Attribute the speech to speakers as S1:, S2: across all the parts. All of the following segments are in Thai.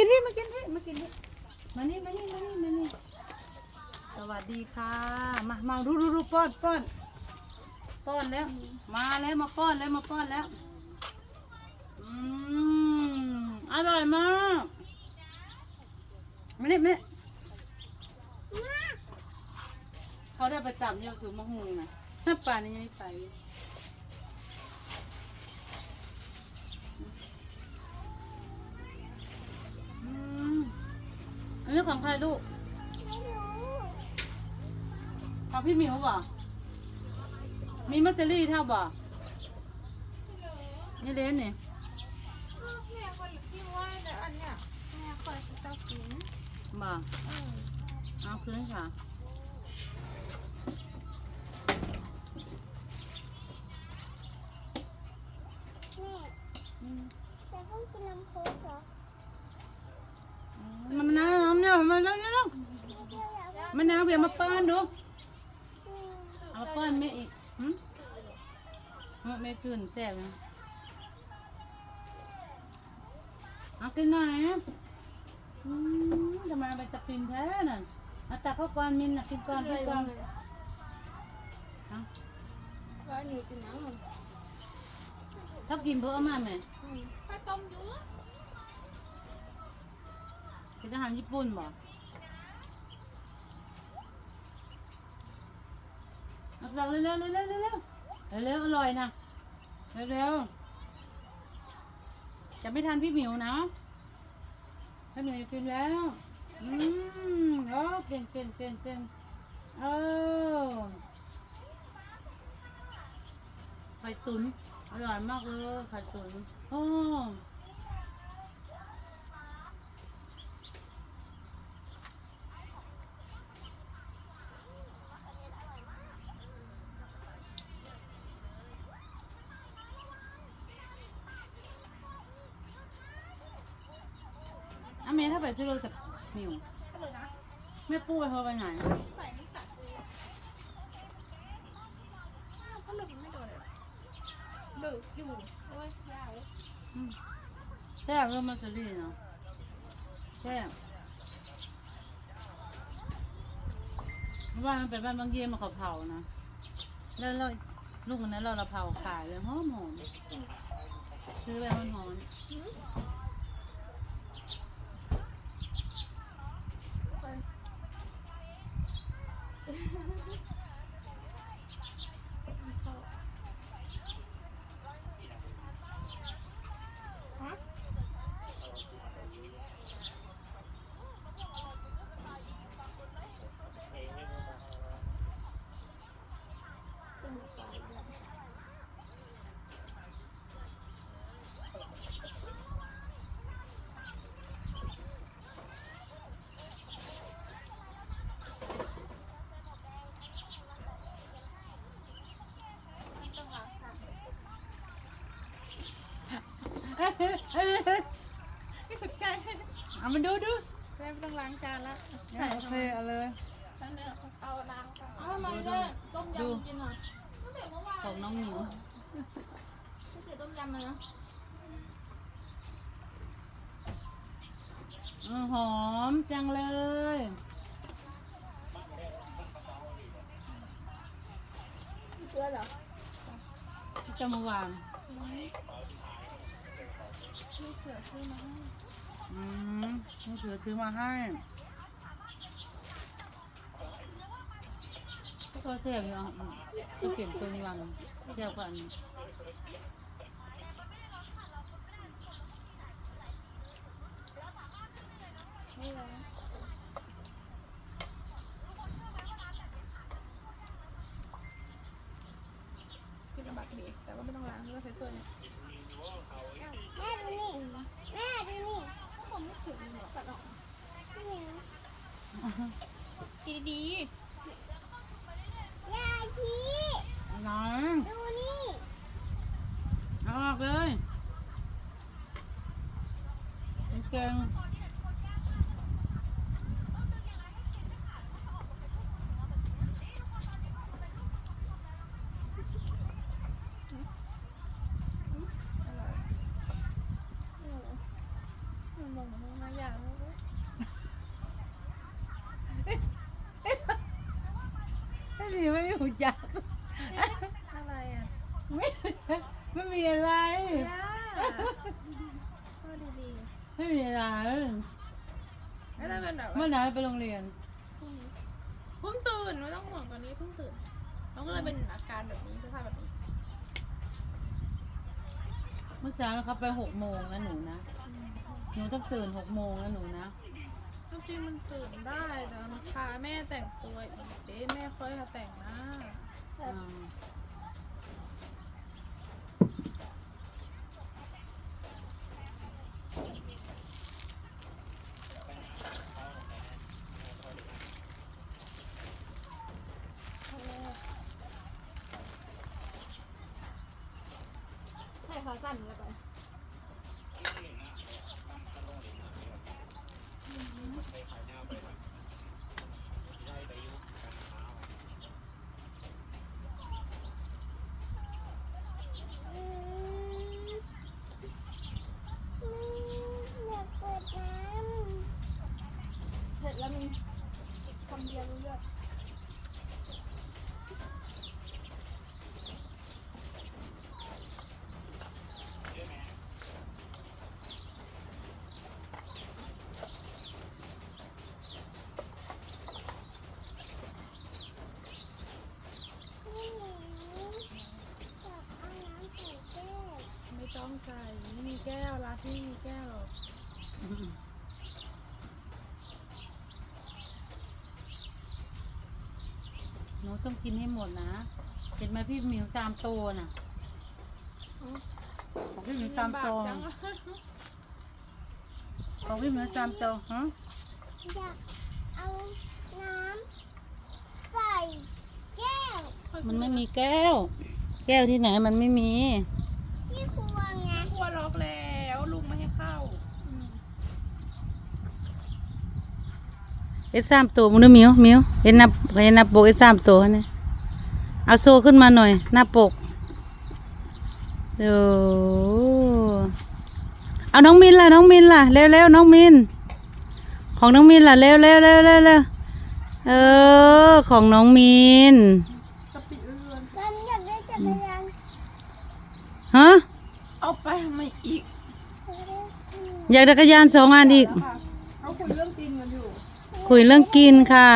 S1: กินพี่มากินพี่มากินพี่มานี่มานี่มานี่มานี่สวัสดีค่ะ มามาดูดูดูป้อนป้อนป้อนแล้ว มาแล้วมาป้อนแล้วมาป้อนแล้วอืมอร่อยมากมานี่มานี่เขาได้ประจำเยอะสูงมะฮุงนะถ้าป่านนี้ยังไม่ไป อันนี้ของใครลูก
S2: ไม่รู้
S1: ของพี่หมิวบ่มีมัจจรี่เท่าบ่นี่เลนนี่
S2: แม่คนที่ว่าแต่อันเนี้ยแม่คอยเจ้ากิน
S1: บ่
S2: เออ
S1: เอาคืนค่ะ
S2: แม่
S1: อืม
S2: แต่ต้องกินน้ำโค้กเหรอ
S1: มันมะนาวมันมะนาวมันแล้วแล้ว
S2: ไม่เที่ยวอยากได้
S1: มันนาวเบียมาป้อนดู
S2: อืม
S1: เอาป้อนแม่อีกหืมเอาแม่กินแซ่บนะเอากินหน่อยนะอืมทำไมเอาไปตะปินแท้น่ะเอาตักเข้าก่อนมินน่ะกินก่อนกินก่อนเอา
S2: ว่าหนูกินน้ำมัน
S1: ถ้ากินเพิ่มเอามาไหม
S2: ข้าวต้มยู
S1: เป็นอาหารญี่ปุ่นบ่ อาสั่งเร็วๆเร็วๆเร็วๆเร็วๆเร็วอร่อยนะเร็วๆจะไม่ทันพี่หมิวนะพี่หมิวกินแล้วอืมโอ้เก่งเก่งเก่งเก่งเออไข่ตุ๋นอร่อยมากเลยไข่ตุ๋นโอ้ มย์ถ้าไปซื้อโรสับมิว
S2: ก็เลยนะ
S1: แม่ปูไปเธอไปไหน
S2: กัดเลยอ้าวก็หลุดไม่โดนเลยหลุดอยู่โอ้ยยาว
S1: อืมแซ่บเริ่มมาจะรีเนาะแซ่บว่ามันเป็นบ้านบางเยี่ยมาเขาเผานะ แล้วเราลูกนั้นเราเราเผาขายเลยหอมหอมซื้อไปหอมหอม เอ้ยเอ้ยเอ้ยเอ้ย
S2: ไม่สนใจ
S1: เอามาดูดู
S2: แม่ไม่ต้องล้างจานแล้ว
S1: โอเคเอาเลย
S2: แล้วเนี่ยเอาล้างจานเอาทำไมเนี่ยต้ม
S1: ดู
S2: ยำกินอะตั้งแต่เมื่อวาน
S1: ของน้องหมิว
S2: ตั้งแต่ต้มยำเลยนะ
S1: อือหอมจังเลย
S2: เกลือเหรอ
S1: จะมาวาง
S2: นี่เกลือซื้อมาให้
S1: อืมนี่คือซื้อมาให้ก็เสียบอยู่อะก็เก็บตัวนี้วันเสียบกัน
S2: ไม่ล้างกินลำบากดีแต่ว่าไม่ต้องล้างก็ใช้ถ้วยเนี่ย
S3: แม่ดูนี่แม่ดูนี่
S2: ผมไม่ถึงหรอกตัดออก
S3: นี่
S2: ดีดี
S3: ยาชี
S1: น้อง
S3: ดูนี่
S1: เอาออกเลยเก่ง
S2: ๆอร่อยอร่อยมันมองมัน มาอยากรู้
S1: ไม่มีไม่มีหูจัก
S2: อะไรอะ
S1: ไม่ไม่มีอะไร
S2: ย่าพูดดี
S1: ไม่มีอะไร
S2: ๆไม่ได้เป็นแบบ
S1: เมื่อ
S2: ว่า
S1: ไหร่ไปโรงเรียน
S2: เพิ่งตื่นไม่ต้องห่วงตอนนี้เพิ่งตื่นน้องก็เลยเป็นอาการแบบนี้สภาพแบบนี้
S1: เมื่อเช้าเขาไปหกโมงนะหนูนะหนูต้องตื่นหกโมงนะหนูนะ
S2: จริงๆมันตื่นได้แต่มันพาแม่แต่งตัวอีกเด้ แม่ค่อยมาแต่งหน้า
S1: อ่า
S2: ใส่ขาสั้นเลยไป
S3: อืมอยากเปิดน้
S2: เสร็จแล้วมีคำเดียวรู้เรื่องำ
S3: นี่หนูอยากเอาน้ำใส่แก้ว
S2: ไม่ต้องใส่ไม่มีแก้วร้านที่มีแก้วหรอก
S1: หนูต้องกินให้หมดนะ เห็นไหมพี่หมิวสามโตน่ะของพี่หมิวสามโต
S2: ลำบากจังอะ
S1: ของพี่หมิวสามโตฮะ
S3: อยากเอาน้ำใส่แก้ว
S1: มันไม่มีแก้ว แก้วที่ไหนมันไม่มี
S3: ที่ครัวไง
S2: ครัวล็อกแล้วลุงไม่ให้เข้า
S1: เอสสามตัวมึงดูหมิวหมิวเห็นหนับเห็นหนับปกเอสสามตัวนี่เอาโซขึ้นมาหน่อย หน้าปกโอ้เอาน้องมินล่ะน้องมินล่ะเร็วเร็วน้องมิน ของน้องมินล่ะเร็วเร็วเร็วเร็วเร็วเออ ของน้องมิน
S2: กะปิเรือน
S3: ตอนนี้อยากได้จักรยาน
S1: ฮะ
S2: เอาไปทำไมอีก
S1: อยากได้จักรยานสองอันอีก คุยเรื่องกินค่ะ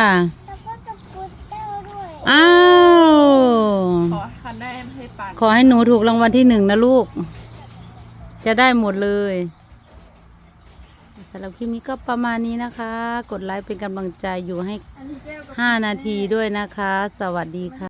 S3: แล้วก็ตะกรุดแก้วด้วย
S1: อ้าว
S2: ขอคันได้ไม่ให้ปั่น
S1: ขอให้หนูถูกรางวัลที่หนึ่งนะลูก จะได้หมดเลยสำหรับคลิปนี้ก็ประมาณนี้นะคะ กดไลค์เป็นกำลังใจอยู่ให้
S2: อันนี้แก้วกับ
S1: 5นาทีด้วยนะคะ สวัสดีค่ะ